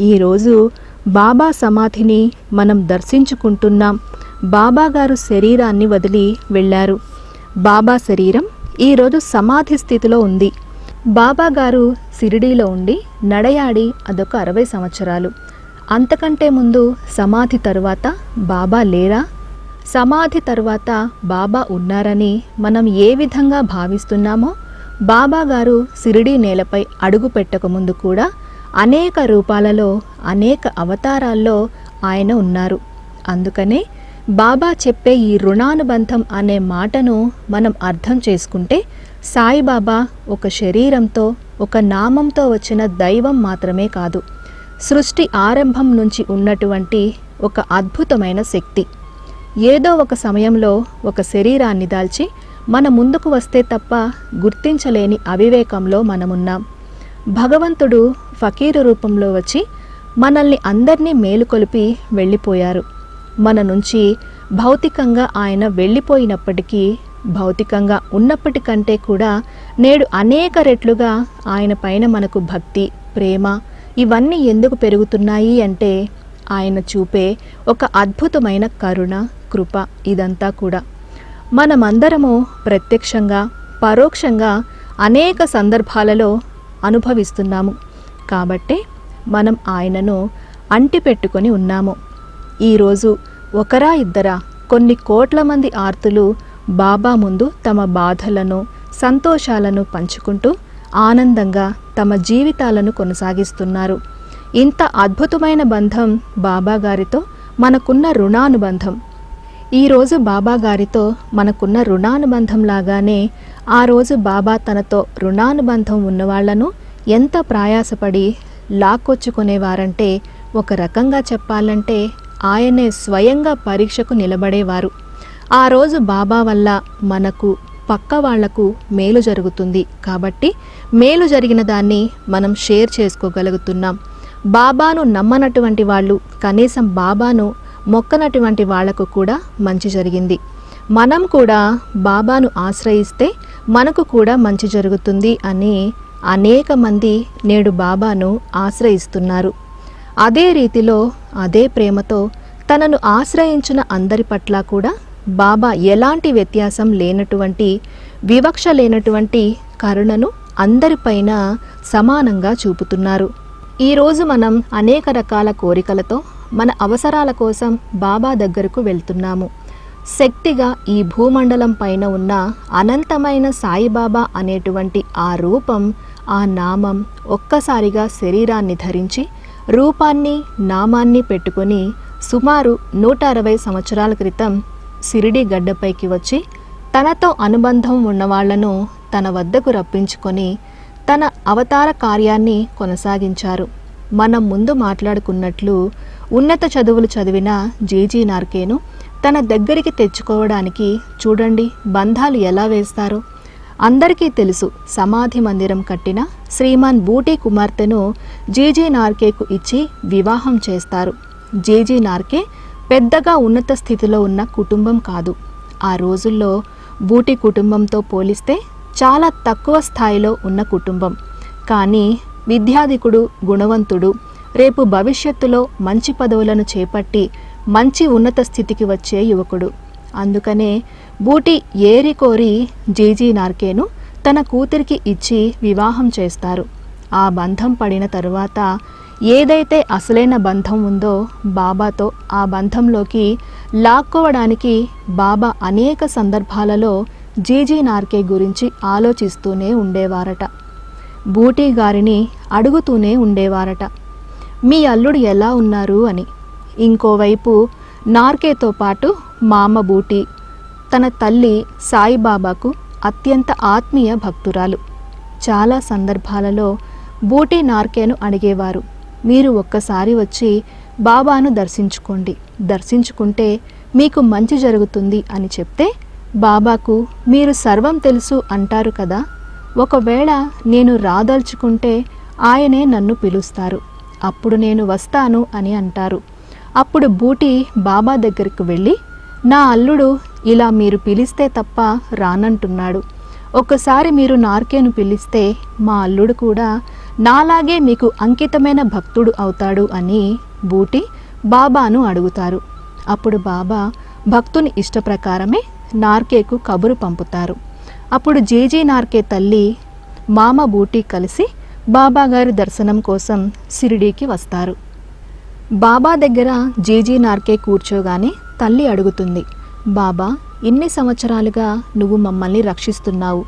ఈరోజు బాబా సమాధిని మనం దర్శించుకుంటున్నాం. బాబాగారు శరీరాన్ని వదిలి వెళ్ళారు. బాబా శరీరం ఈరోజు సమాధి స్థితిలో ఉంది. బాబా గారు సిరిడీలో ఉండి నడయాడి అదొక అరవై సంవత్సరాలు. అంతకంటే ముందు సమాధి తరువాత బాబా లేరా? సమాధి తరువాత బాబా ఉన్నారని మనం ఏ విధంగా భావిస్తున్నామో బాబాగారు సిరిడీ నేలపై అడుగు పెట్టకముందు కూడా అనేక రూపాలలో అనేక అవతారాల్లో ఆయన ఉన్నారు. అందుకనే బాబా చెప్పే ఈ రుణానుబంధం అనే మాటను మనం అర్థం చేసుకుంటే సాయిబాబా ఒక శరీరంతో ఒక నామంతో వచ్చిన దైవం మాత్రమే కాదు సృష్టి ఆరంభం నుంచి ఉన్నటువంటి ఒక అద్భుతమైన శక్తి. ఏదో ఒక సమయంలో ఒక శరీరాన్ని దాల్చి మన ముందుకు వస్తే తప్ప గుర్తించలేని అవివేకంలో మనమున్నాం. భగవంతుడు ఫకీరు రూపంలో వచ్చి మనల్ని అందరినీ మేలుకొలిపి వెళ్ళిపోయారు. మన నుంచి భౌతికంగా ఆయన వెళ్ళిపోయినప్పటికీ భౌతికంగా ఉన్నప్పటికంటే కూడా నేడు అనేక రెట్లుగా ఆయన పైన మనకు భక్తి ప్రేమ ఇవన్నీ ఎందుకు పెరుగుతున్నాయి అంటే ఆయన చూపే ఒక అద్భుతమైన కరుణ కృప ఇదంతా కూడా. మనమందరము ప్రత్యక్షంగా పరోక్షంగా అనేక సందర్భాలలో అనుభవిస్తున్నాము. కాబట్టే మనం ఆయనను అంటిపెట్టుకొని ఉన్నాము. ఈరోజు ఒకరా ఇద్దరా కొన్ని కోట్ల మంది ఆర్తులు బాబా ముందు తమ బాధలను సంతోషాలను పంచుకుంటూ ఆనందంగా తమ జీవితాలను కొనసాగిస్తున్నారు. ఇంత అద్భుతమైన బంధం బాబా గారితో మనకున్న రుణానుబంధం. ఈరోజు బాబా గారితో మనకున్న రుణానుబంధం లాగానే ఆ రోజు బాబా తనతో రుణానుబంధం ఉన్నవాళ్ళను ఎంత ప్రయాసపడి లాక్కొచ్చుకునేవారంటే ఒక రకంగా చెప్పాలంటే ఆయనే స్వయంగా పరీక్షకు నిలబడేవారు. ఆ రోజు బాబా వల్ల మనకు పక్క వాళ్ళకు మేలు జరుగుతుంది. కాబట్టి మేలు జరిగిన దాన్ని మనం షేర్ చేసుకోగలుగుతున్నాం. బాబాను నమ్మనటువంటి వాళ్ళు కనీసం బాబాను మొక్కనటువంటి వాళ్ళకు కూడా మంచి జరిగింది. మనం కూడా బాబాను ఆశ్రయిస్తే మనకు కూడా మంచి జరుగుతుంది అని అనేక మంది నేడు బాబాను ఆశ్రయిస్తున్నారు. అదే రీతిలో అదే ప్రేమతో తనను ఆశ్రయించిన అందరి పట్ల కూడా బాబా ఎలాంటి వ్యత్యాసం లేనటువంటి వివక్ష లేనటువంటి కరుణను అందరిపైన సమానంగా చూపుతున్నారు. ఈరోజు మనం అనేక రకాల కోరికలతో మన అవసరాల కోసం బాబా దగ్గరకు వెళ్తున్నాము. శక్తిగా ఈ భూమండలం పైన ఉన్న అనంతమైన సాయిబాబా అనేటువంటి ఆ రూపం ఆ నామం ఒక్కసారిగా శరీరాన్ని ధరించి రూపాన్ని నామాన్ని పెట్టుకొని సుమారు నూట అరవై సంవత్సరాల క్రితం సిరిడి గడ్డపైకి వచ్చి తనతో అనుబంధం ఉన్నవాళ్ళను తన వద్దకు రప్పించుకొని తన అవతార కార్యాన్ని కొనసాగించారు. మనం ముందు మాట్లాడుకున్నట్లు ఉన్నత చదువులు చదివిన జేజీ నార్కేను తన దగ్గరికి తెచ్చుకోవడానికి చూడండి బంధాలు ఎలా వేస్తారో? అందరికీ తెలుసు సమాధి మందిరం కట్టిన శ్రీమాన్ బూటీ కుమార్తెను జీజీ నార్కేకు ఇచ్చి వివాహం చేస్తారు. జీజీ నార్కే పెద్దగా ఉన్నత స్థితిలో ఉన్న కుటుంబం కాదు. ఆ రోజుల్లో బూటీ కుటుంబంతో పోలిస్తే చాలా తక్కువ స్థాయిలో ఉన్న కుటుంబం. కానీ విద్యాధికుడు గుణవంతుడు రేపు భవిష్యత్తులో మంచి పదవులను చేపట్టి మంచి ఉన్నత స్థితికి వచ్చే యువకుడు. అందుకనే బూటి ఏరి కోరి జీజీ నార్కేను తన కూతురికి ఇచ్చి వివాహం చేస్తారు. ఆ బంధం పడిన తరువాత ఏదైతే అసలైన బంధం ఉందో బాబాతో ఆ బంధంలోకి లాక్కోవడానికి బాబా అనేక సందర్భాలలో జీజీ నార్కే గురించి ఆలోచిస్తూనే ఉండేవారట. బూటీ గారిని అడుగుతూనే ఉండేవారట. మీ అల్లుడు ఎలా ఉన్నారు అని. ఇంకోవైపు నార్కేతో పాటు మామ బూటి తన తల్లి సాయిబాబాకు అత్యంత ఆత్మీయ భక్తురాలు. చాలా సందర్భాలలో బూటీ నార్కేను అడిగేవారు. మీరు ఒక్కసారి వచ్చి బాబాను దర్శించుకోండి. దర్శించుకుంటే మీకు మంచి జరుగుతుంది అని చెప్తే బాబాకు మీరు సర్వం తెలుసు అంటారు కదా ఒకవేళ నేను రాదలుచుకుంటే ఆయనే నన్ను పిలుస్తారు. అప్పుడు నేను వస్తాను అని అంటారు. అప్పుడు బూటి బాబా దగ్గరికి వెళ్ళి నా అల్లుడు ఇలా మీరు పిలిస్తే తప్ప రానంటున్నాడు. ఒకసారి మీరు నార్కేను పిలిస్తే మా అల్లుడు కూడా నాలాగే మీకు అంకితమైన భక్తుడు అవుతాడు అని బూటి బాబాను అడుగుతారు. అప్పుడు బాబా భక్తుని ఇష్టప్రకారమే నార్కేకు కబురు పంపుతారు. అప్పుడు జేజీ నార్కే తల్లి మామ బూటి కలిసి బాబాగారి దర్శనం కోసం సిరిడీకి వస్తారు. బాబా దగ్గర జేజీ నార్కే కూర్చోగానే తల్లి అడుగుతుంది బాబా ఇన్ని సంవత్సరాలుగా నువ్వు మమ్మల్ని రక్షిస్తున్నావు.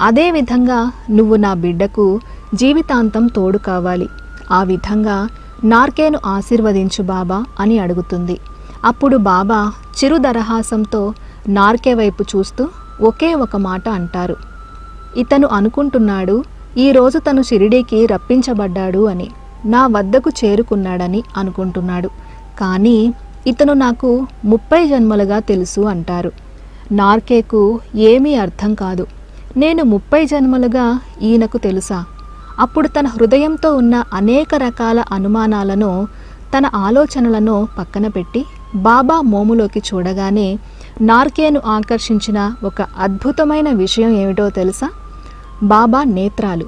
అదేవిధంగా నువ్వు నా బిడ్డకు జీవితాంతం తోడు కావాలి. ఆ విధంగా నార్కేను ఆశీర్వదించు బాబా అని అడుగుతుంది. అప్పుడు బాబా చిరు దరహాసంతో నార్కే వైపు చూస్తూ ఒకే ఒక మాట అంటారు. ఇతను అనుకుంటున్నాడు ఈరోజు తను షిరిడీకి రప్పించబడ్డాడు అని నా వద్దకు చేరుకున్నాడని అనుకుంటున్నాడు. కానీ ఇతను నాకు ముప్పై జన్మలుగా తెలుసు అంటారు. నార్కేకు ఏమీ అర్థం కాదు. నేను ముప్పై జన్మలుగా ఈయనకు తెలుసా? అప్పుడు తన హృదయంతో ఉన్న అనేక రకాల అనుమానాలను తన ఆలోచనలను పక్కన పెట్టి బాబా మోములోకి చూడగానే నార్కేను ఆకర్షించిన ఒక అద్భుతమైన విషయం ఏమిటో తెలుసా? బాబా నేత్రాలు.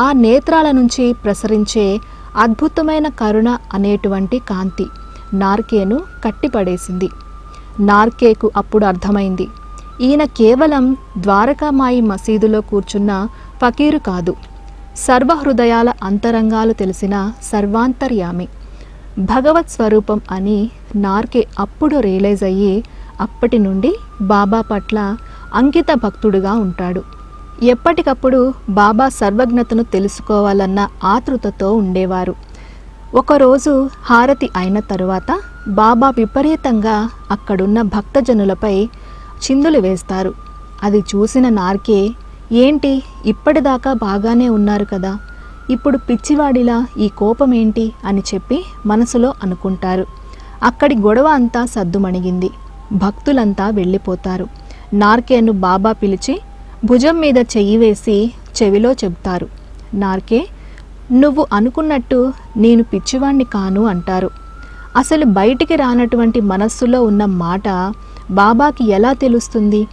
ఆ నేత్రాల నుంచి ప్రసరించే అద్భుతమైన కరుణ అనేటువంటి కాంతి నార్కేను కట్టిపడేసింది. నార్కేకు అప్పుడు అర్థమైంది ఈయన కేవలం ద్వారకామాయి మసీదులో కూర్చున్న ఫకీరు కాదు సర్వహృదయాల అంతరంగాలు తెలిసిన సర్వాంతర్యామి. భగవత్ స్వరూపం అని నార్కే అప్పుడు రియలైజ్ అయ్యి అప్పటి నుండి బాబా పట్ల అంకిత భక్తుడుగా ఉంటాడు. ఎప్పటికప్పుడు బాబా సర్వజ్ఞతను తెలుసుకోవాలన్న ఆతృతతో ఉండేవారు. ఒకరోజు హారతి అయిన తరువాత బాబా విపరీతంగా అక్కడున్న భక్తజనులపై చిందులు వేస్తారు. అది చూసిన నార్కే ఏంటి ఇప్పటిదాకా బాగానే ఉన్నారు కదా? ఇప్పుడు పిచ్చివాడిలా ఈ కోపం ఏంటి అని చెప్పి మనసులో అనుకుంటారు. అక్కడి గొడవ అంతా సద్దుమణిగింది. భక్తులంతా వెళ్ళిపోతారు. నార్కేను బాబా పిలిచి భుజం మీద చెయ్యి వేసి చెవిలో చెబుతారు. నార్కే నువ్వు అనుకున్నట్టు నేను పిచ్చివాణ్ణి కాను అంటారు. అసలు బయటికి రానటువంటి మనస్సులో ఉన్న మాట బాబాకి ఎలా తెలుస్తుంది?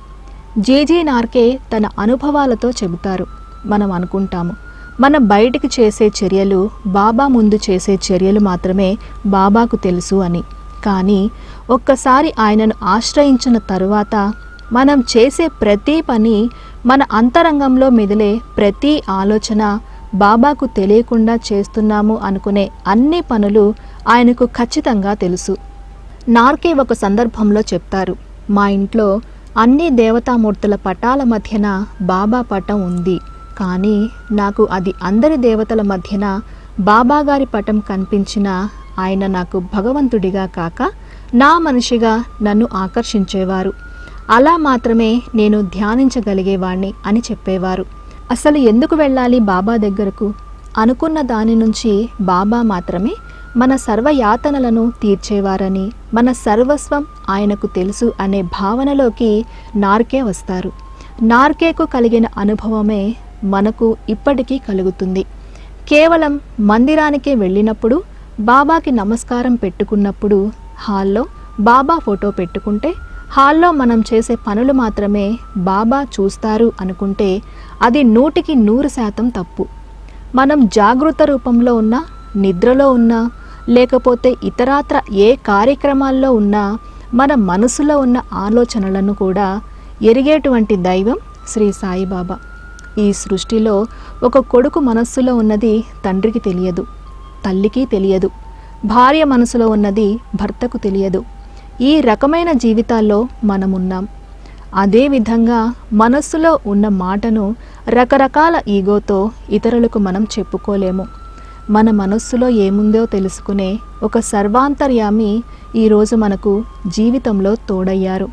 జేజే నార్కే తన అనుభవాలతో చెబుతారు. మనం అనుకుంటాము మనం బయటికి చేసే చర్యలు బాబా ముందు చేసే చర్యలు మాత్రమే బాబాకు తెలుసు అని. కానీ ఒక్కసారి ఆయనను ఆశ్రయించిన తరువాత మనం చేసే ప్రతి పని మన అంతరంగంలో మెదిలే ప్రతి ఆలోచన బాబాకు తెలియకుండా చేస్తున్నాము అనుకునే అన్ని పనులు ఆయనకు ఖచ్చితంగా తెలుసు. నార్కే ఒక సందర్భంలో చెప్తారు మా ఇంట్లో అన్ని దేవతామూర్తుల పటాల మధ్యన బాబా పటం ఉంది. కానీ నాకు అది అందరి దేవతల మధ్యన బాబాగారి పటం కనిపించిన ఆయన నాకు భగవంతుడిగా కాక నా మనిషిగా నన్ను ఆకర్షించేవారు. అలా మాత్రమే నేను ధ్యానించగలిగేవాణ్ణి అని చెప్పేవారు. అసలు ఎందుకు వెళ్ళాలి బాబా దగ్గరకు? అనుకున్న దాని నుంచి బాబా మాత్రమే మన సర్వయాతనలను తీర్చేవారని మన సర్వస్వం ఆయనకు తెలుసు అనే భావనలోకి నార్కే వస్తారు. నార్కేకు కలిగిన అనుభవమే మనకు ఇప్పటికీ కలుగుతుంది. కేవలం మందిరానికే వెళ్ళినప్పుడు బాబాకి నమస్కారం పెట్టుకున్నప్పుడు హాల్లో బాబా ఫోటో పెట్టుకుంటే హాల్లో మనం చేసే పనులు మాత్రమే బాబా చూస్తారు అనుకుంటే అది నూటికి నూరు శాతం తప్పు. మనం జాగృత రూపంలో ఉన్నా నిద్రలో ఉన్నా లేకపోతే ఇతరాత్ర ఏ కార్యక్రమాల్లో ఉన్నా మన మనసులో ఉన్న ఆలోచనలను కూడా ఎరిగేటువంటి దైవం శ్రీ సాయిబాబా. ఈ సృష్టిలో ఒక కొడుకు మనస్సులో ఉన్నది తండ్రికి తెలియదు తల్లికి తెలియదు భార్య మనసులో ఉన్నది భర్తకు తెలియదు. ఈ రకమైన జీవితాల్లో మనమున్నాం. అదేవిధంగా మనస్సులో ఉన్న మాటను రకరకాల ఈగోతో ఇతరులకు మనం చెప్పుకోలేము. మన మనస్సులో ఏముందో తెలుసుకునే ఒక సర్వాంతర్యామి ఈరోజు మనకు జీవితంలో తోడయ్యారు.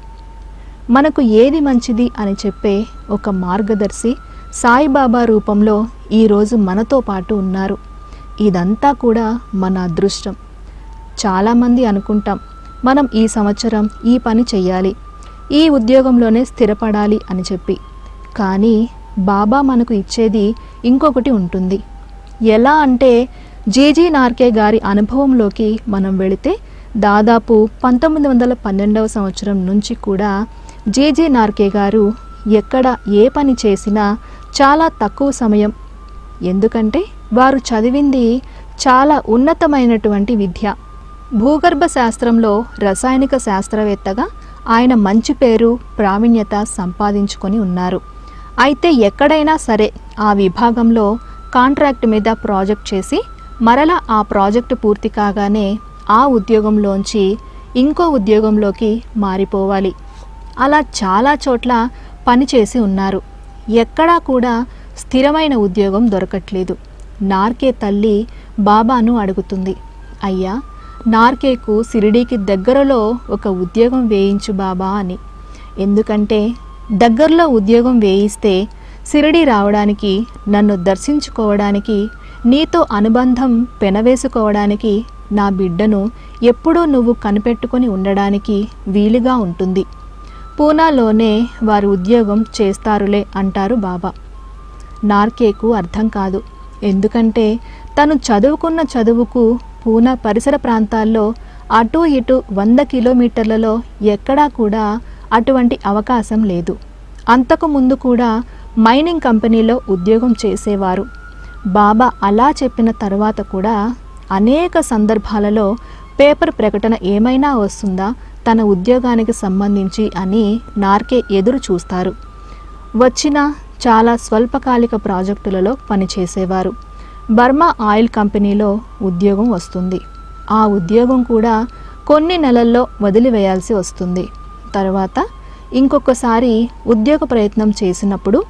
మనకు ఏది మంచిది అని చెప్పే ఒక మార్గదర్శి సాయిబాబా రూపంలో ఈరోజు మనతో పాటు ఉన్నారు. ఇదంతా కూడా మన అదృష్టం. చాలామంది అనుకుంటాం మనం ఈ సంవత్సరం ఈ పని చెయ్యాలి. ఈ ఉద్యోగంలోనే స్థిరపడాలి అని చెప్పి. కానీ బాబా మనకు ఇచ్చేది ఇంకొకటి ఉంటుంది. ఎలా అంటే జీజీ నార్కే గారి అనుభవంలోకి మనం వెళితే దాదాపు పంతొమ్మిది వందల పన్నెండవ సంవత్సరం నుంచి కూడా జేజే నార్కే గారు ఎక్కడ ఏ పని చేసినా చాలా తక్కువ సమయం. ఎందుకంటే వారు చదివింది చాలా ఉన్నతమైనటువంటి విద్య. భూగర్భ శాస్త్రంలో రసాయనిక శాస్త్రవేత్తగా ఆయన మంచి పేరు ప్రావీణ్యత సంపాదించుకొని ఉన్నారు. అయితే ఎక్కడైనా సరే ఆ విభాగంలో కాంట్రాక్ట్ మీద ప్రాజెక్ట్ చేసి మరలా ఆ ప్రాజెక్టు పూర్తి కాగానే ఆ ఉద్యోగంలోంచి ఇంకో ఉద్యోగంలోకి మారిపోవాలి. అలా చాలా చోట్ల పనిచేసి ఉన్నారు. ఎక్కడా కూడా స్థిరమైన ఉద్యోగం దొరకట్లేదు. నార్కే తల్లి బాబాను అడుగుతుంది. అయ్యా నార్కేకు సిరిడీకి దగ్గరలో ఒక ఉద్యోగం వేయించు బాబా అని. ఎందుకంటే దగ్గరలో ఉద్యోగం వేయిస్తే సిరిడి రావడానికి నన్ను దర్శించుకోవడానికి నీతో అనుబంధం పెనవేసుకోవడానికి నా బిడ్డను ఎప్పుడూ నువ్వు కనిపెట్టుకొని ఉండడానికి వీలుగా ఉంటుంది. పూనాలోనే వారు ఉద్యోగం చేస్తారులే అంటారు బాబా. నార్కేకు అర్థం కాదు. ఎందుకంటే తను చదువుకున్న చదువుకు పూనా పరిసర ప్రాంతాల్లో అటు ఇటు వంద కిలోమీటర్లలో ఎక్కడా కూడా అటువంటి అవకాశం లేదు. అంతకు ముందు కూడా మైనింగ్ కంపెనీలో ఉద్యోగం చేసేవారు. బాబా అలా చెప్పిన తర్వాత కూడా అనేక సందర్భాలలో పేపర్ ప్రకటన ఏమైనా వస్తుందా తన ఉద్యోగానికి సంబంధించి అని నార్కే ఎదురు చూస్తారు. వచ్చిన చాలా స్వల్పకాలిక ప్రాజెక్టులలో పనిచేసేవారు. బర్మా ఆయిల్ కంపెనీలో ఉద్యోగం వస్తుంది. ఆ ఉద్యోగం కూడా కొన్ని నెలల్లో వదిలివేయాల్సి వస్తుంది. తర్వాత ఇంకొకసారి ఉద్యోగ ప్రయత్నం చేసినప్పుడు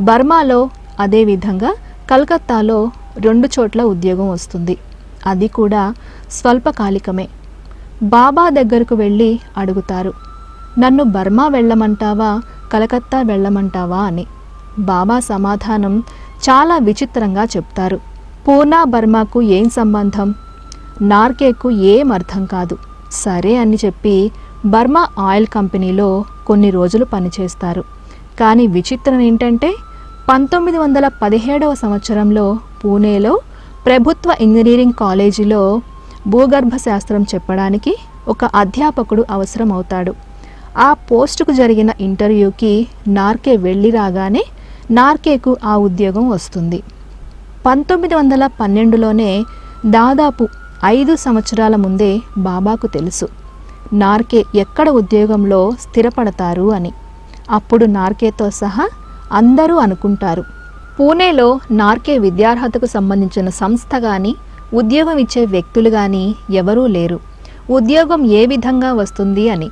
బర్మాలో అదేవిధంగా కలకత్తాలో రెండు చోట్ల ఉద్యోగం వస్తుంది. అది కూడా స్వల్పకాలికమే. బాబా దగ్గరకు వెళ్ళి అడుగుతారు నన్ను బర్మా వెళ్ళమంటావా కలకత్తా వెళ్ళమంటావా? అని. బాబా సమాధానం చాలా విచిత్రంగా చెప్తారు. పూనా బర్మాకు ఏం సంబంధం? నార్కేకు ఏం అర్థం కాదు. సరే అని చెప్పి బర్మా ఆయిల్ కంపెనీలో కొన్ని రోజులు పనిచేస్తారు. కానీ విచిత్రం ఏంటంటే పంతొమ్మిది వందల పదిహేడవ సంవత్సరంలో పూణేలో ప్రభుత్వ ఇంజనీరింగ్ కాలేజీలో భూగర్భ శాస్త్రం చెప్పడానికి ఒక అధ్యాపకుడు అవసరం అవుతాడు ఆ పోస్టుకు జరిగిన ఇంటర్వ్యూకి నార్కే వెళ్ళి రాగానే నార్కేకు ఆ ఉద్యోగం వస్తుంది. పంతొమ్మిది వందల పన్నెండులోనే దాదాపు ఐదు సంవత్సరాల ముందే బాబాకు తెలుసు. నార్కే ఎక్కడ ఉద్యోగంలో స్థిరపడతారు అని. అప్పుడు నార్కేతో సహా అందరూ అనుకుంటారు. పూణేలో నార్కే విద్యార్హతకు సంబంధించిన సంస్థ కానీ ఉద్యోగం ఇచ్చే వ్యక్తులు కానీ ఎవరూ లేరు. ఉద్యోగం ఏ విధంగా వస్తుంది అని.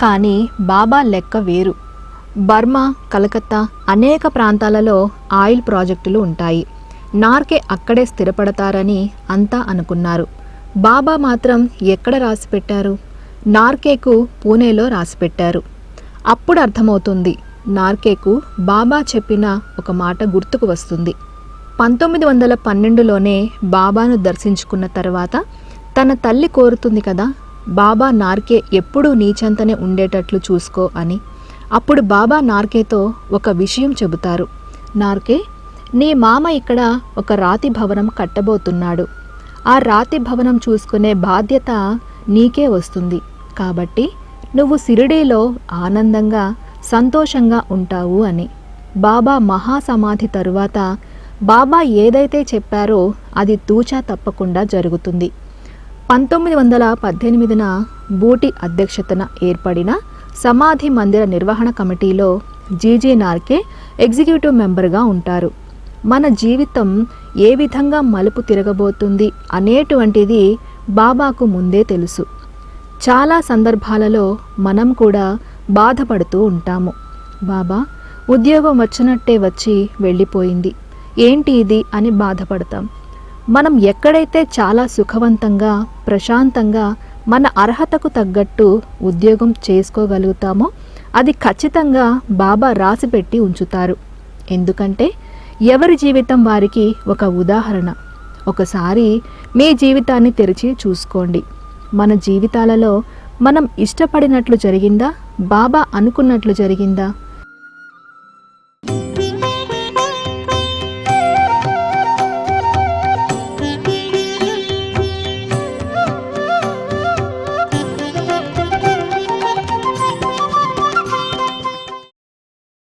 కానీ బాబా లెక్క వేరు. బర్మా కలకత్తా అనేక ప్రాంతాలలో ఆయిల్ ప్రాజెక్టులు ఉంటాయి. నార్కే అక్కడే స్థిరపడతారని అంతా అనుకున్నారు. బాబా మాత్రం ఎక్కడ రాసిపెట్టారు నార్కేకు పూణేలో రాసిపెట్టారు అప్పుడు అర్థమవుతుంది నార్కేకు బాబా చెప్పిన ఒక మాట గుర్తుకు వస్తుంది. పంతొమ్మిది వందల పన్నెండులోనే బాబాను దర్శించుకున్న తర్వాత తన తల్లి కోరుతుంది కదా బాబా నార్కే ఎప్పుడూ నీచంతనే ఉండేటట్లు చూసుకో అని. అప్పుడు బాబా నార్కేతో ఒక విషయం చెబుతారు. నార్కే నీ మామ ఇక్కడ ఒక రాతి భవనం కట్టబోతున్నాడు. ఆ రాతి భవనం చూసుకునే బాధ్యత నీకే వస్తుంది. కాబట్టి నువ్వు సిరిడీలో ఆనందంగా సంతోషంగా ఉంటావు అని. బాబా మహాసమాధి తరువాత బాబా ఏదైతే చెప్పారో అది తూచా తప్పకుండా జరుగుతుంది. పంతొమ్మిది వందల పద్దెనిమిదిన బూటి అధ్యక్షతన ఏర్పడిన సమాధి మందిర నిర్వహణ కమిటీలో జీజీ నార్కే ఎగ్జిక్యూటివ్ మెంబర్గా ఉంటారు. మన జీవితం ఏ విధంగా మలుపు తిరగబోతుంది అనేటువంటిది బాబాకు ముందే తెలుసు. చాలా సందర్భాలలో మనం కూడా బాధపడుతూ ఉంటాము. బాబా ఉద్యోగం వచ్చినట్టే వచ్చి వెళ్ళిపోయింది. ఏంటి ఇది అని బాధపడతాం. మనం ఎక్కడైతే చాలా సుఖవంతంగా ప్రశాంతంగా మన అర్హతకు తగ్గట్టు ఉద్యోగం చేసుకోగలుగుతామో అది ఖచ్చితంగా బాబా రాసిపెట్టి ఉంచుతారు. ఎందుకంటే ఎవరి జీవితం వారికి ఒక ఉదాహరణ. ఒకసారి మీ జీవితాన్ని తెరిచి చూసుకోండి. మన జీవితాలలో మనం ఇష్టపడినట్లు జరిగిందా? బాబా అనుకున్నట్లు జరిగిందా?